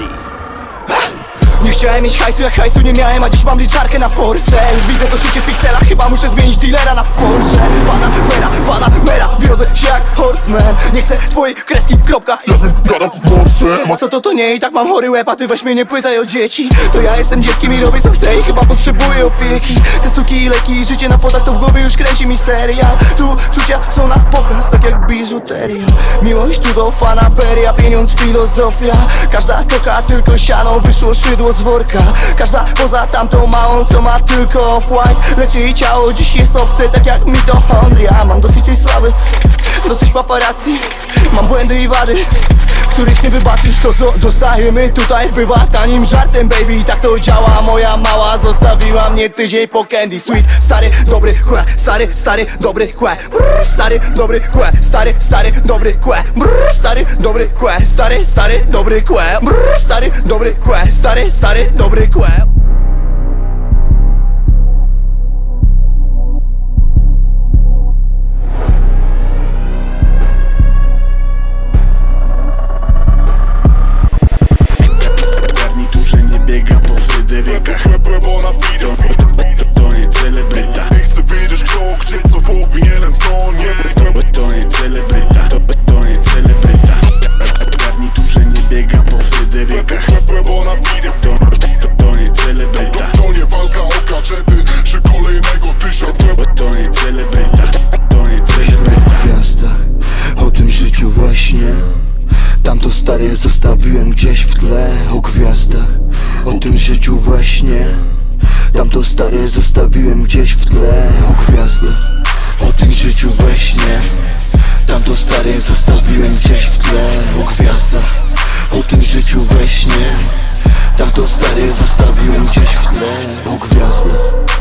Nie chciałem mieć hajsu, jak hajsu nie miałem, a dziś mam liczarkę na force Już widzę to życie w pikselach, chyba muszę zmienić dealera na Porsche. Pana mera, pana mera, wiozę się jak horseman. Nie chcę twojej kreski, kropka. Ja bym gadał morsem A co to to nie i tak mam chory łeb, a ty weź mnie nie pytaj o dzieci. To ja jestem dzieckiem i robię co chcę i chyba potrzebuję opieki. Te suki i leki, życie na podach to w głowie już kręci mi serial Tu czucia są na pokaz, tak jak biżuteria. Miłość tu do fanaberia, pieniądz filozofia. Każda kocha tylko siano, wyszło szydło z worka Każda poza tamtą małą, co ma tylko off-white jej ciało dziś jest obce, tak jak mitochondria Mam dosyć tej sławy, paparazzi Mam błędy i wady których nie wybaczysz. To co dostajemy tutaj bywa tanim żartem baby. I tak to działa. Moja mała Zostawiła mnie tydzień po candy sweet. Stary, dobry, chłe, stary, stary, dobry, chłe Brrr, Stary, dobry, chłe, stary, stary, dobry, chłe Brrr, Stary, dobry, chłe, stary, stary, dobry, chłe Brrr, Stary, dobry, chłe, stary, stary, dobry, chłe po Fryderykach Chleb na to, to, nie celebryta. Nie chcę wiedzieć kto, gdzie, co powinienem, co nie. To, to nie celebryta. To, to nie celebryta. Garniturze nie biega po Fryderykach Chleb na widok to, to, to nie celebryta. To nie walka o gadżety, czy kolejnego tysiąca to nie celebryta. To nie celebryta. W gwiazdach O tym życiu właśnie Tamto stare zostawiłem gdzieś w tle O gwiazdach O tym życiu właśnie. Tamto stare zostawiłem gdzieś w tle O gwiazdach O tym życiu właśnie. Tamto stare zostawiłem gdzieś w tle O gwiazdach O tym życiu we śnie Tamto stare zostawiłem gdzieś w tle O gwiazdach